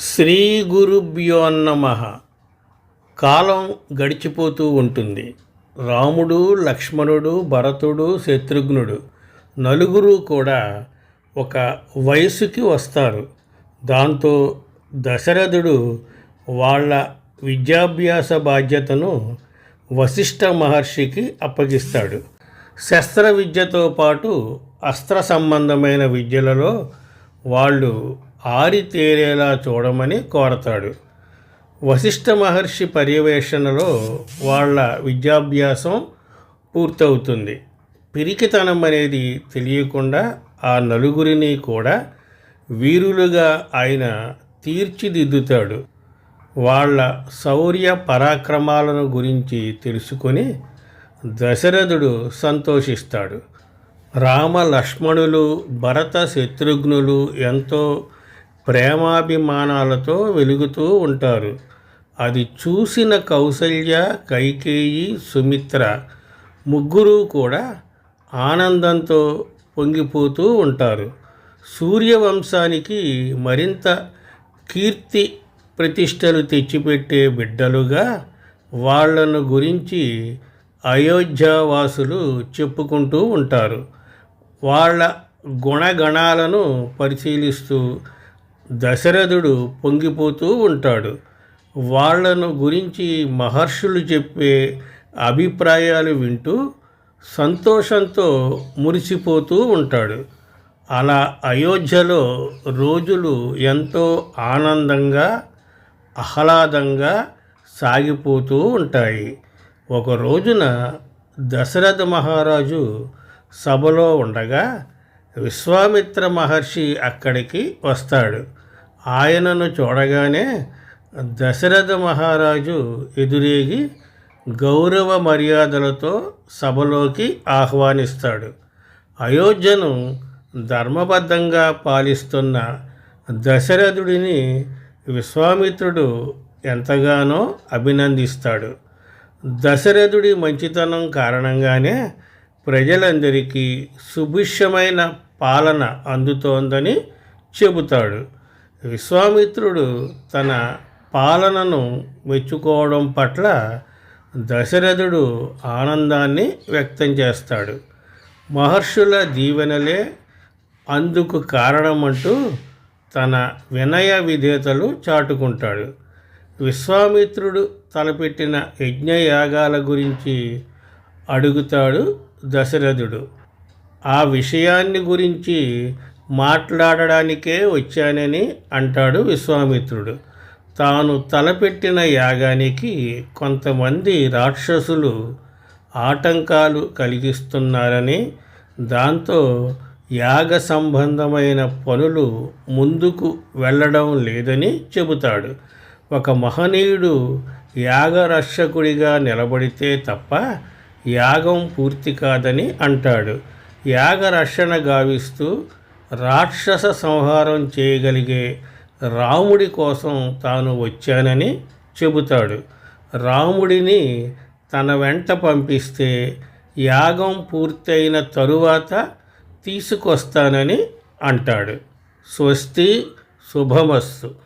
శ్రీ గురుభ్యోన్నమ కాలం గడిచిపోతూ ఉంటుంది. రాముడు లక్ష్మణుడు భరతుడు శత్రుఘ్నుడు నలుగురు కూడా ఒక వయసుకి వస్తారు. దాంతో దశరథుడు వాళ్ళ విద్యాభ్యాస బాధ్యతను వశిష్ఠ మహర్షికి అప్పగిస్తాడు. శస్త్ర విద్యతో పాటు అస్త్ర సంబంధమైన విద్యలలో వాళ్ళు ఆరితేరేలా చూడమని కోరతాడు. వశిష్ఠ మహర్షి పర్యవేక్షణలో వాళ్ళ విద్యాభ్యాసం పూర్తవుతుంది. పిరికితనం అనేది తెలియకుండా ఆ నలుగురిని కూడా వీరులుగా ఆయన తీర్చిదిద్దుతాడు. వాళ్ళ శౌర్య పరాక్రమాలను గురించి తెలుసుకొని దశరథుడు సంతోషిస్తాడు. రామ లక్ష్మణులు భరత శత్రుఘ్నులు ఎంతో ప్రేమాభిమానాలతో వెలుగుతూ ఉంటారు. అది చూసిన కౌసల్య కైకేయి సుమిత్ర ముగ్గురు కూడా ఆనందంతో పొంగిపోతూ ఉంటారు. సూర్యవంశానికి మరింత కీర్తి ప్రతిష్టలు తెచ్చిపెట్టే బిడ్డలుగా వాళ్ళను గురించి అయోధ్యావాసులు చెప్పుకుంటూ ఉంటారు. వాళ్ళ గుణగణాలను పరిశీలిస్తూ దశరథుడు పొంగిపోతూ ఉంటాడు. వాళ్ళను గురించి మహర్షులు చెప్పే అభిప్రాయాలు వింటూ సంతోషంతో మురిసిపోతూ ఉంటాడు. అలా అయోధ్యలో రోజులు ఎంతో ఆనందంగా ఆహ్లాదంగా సాగిపోతూ ఉంటాయి. ఒక రోజున దశరథ మహారాజు సభలో ఉండగా విశ్వామిత్ర మహర్షి అక్కడికి వస్తాడు. ఆయనను చూడగానే దశరథ మహారాజు ఎదురేగి గౌరవ మర్యాదలతో సభలోకి ఆహ్వానిస్తాడు. అయోధ్యను ధర్మబద్ధంగా పాలిస్తున్న దశరథుడిని విశ్వామిత్రుడు ఎంతగానో అభినందిస్తాడు. దశరథుడి మంచితనం కారణంగానే ప్రజలందరికీ సుభిక్షమైన పాలన అందుతోందని చెబుతాడు. విశ్వామిత్రుడు తన పాలనను మెచ్చుకోవడం పట్ల దశరథుడు ఆనందాన్ని వ్యక్తం చేస్తాడు. మహర్షుల దీవెనలే అందుకు కారణమంటూ తన వినయ విధేతలు చాటుకుంటాడు. విశ్వామిత్రుడు తలపెట్టిన యజ్ఞయాగాల గురించి అడుగుతాడు దశరథుడు. ఆ విషయాన్ని గురించి మాట్లాడడానికే వచ్చానని అంటాడు విశ్వామిత్రుడు. తాను తలపెట్టిన యాగానికి కొంతమంది రాక్షసులు ఆటంకాలు కలిగిస్తున్నారని దాంతో యాగ సంబంధమైన పనులు ముందుకు వెళ్ళడం లేదని చెబుతాడు. ఒక మహనీయుడు యాగరక్షకుడిగా నిలబడితే తప్ప యాగం పూర్తి కాదని అంటాడు. యాగ రక్షణ గావిస్తూ రాక్షస సంహారం చేయగలిగే రాముడి కోసం తాను వచ్చానని చెబుతాడు. రాముడిని తన వెంట పంపిస్తే యాగం పూర్తయిన తరువాత తీసుకొస్తానని అంటాడు. స్వస్తి శుభమస్తు.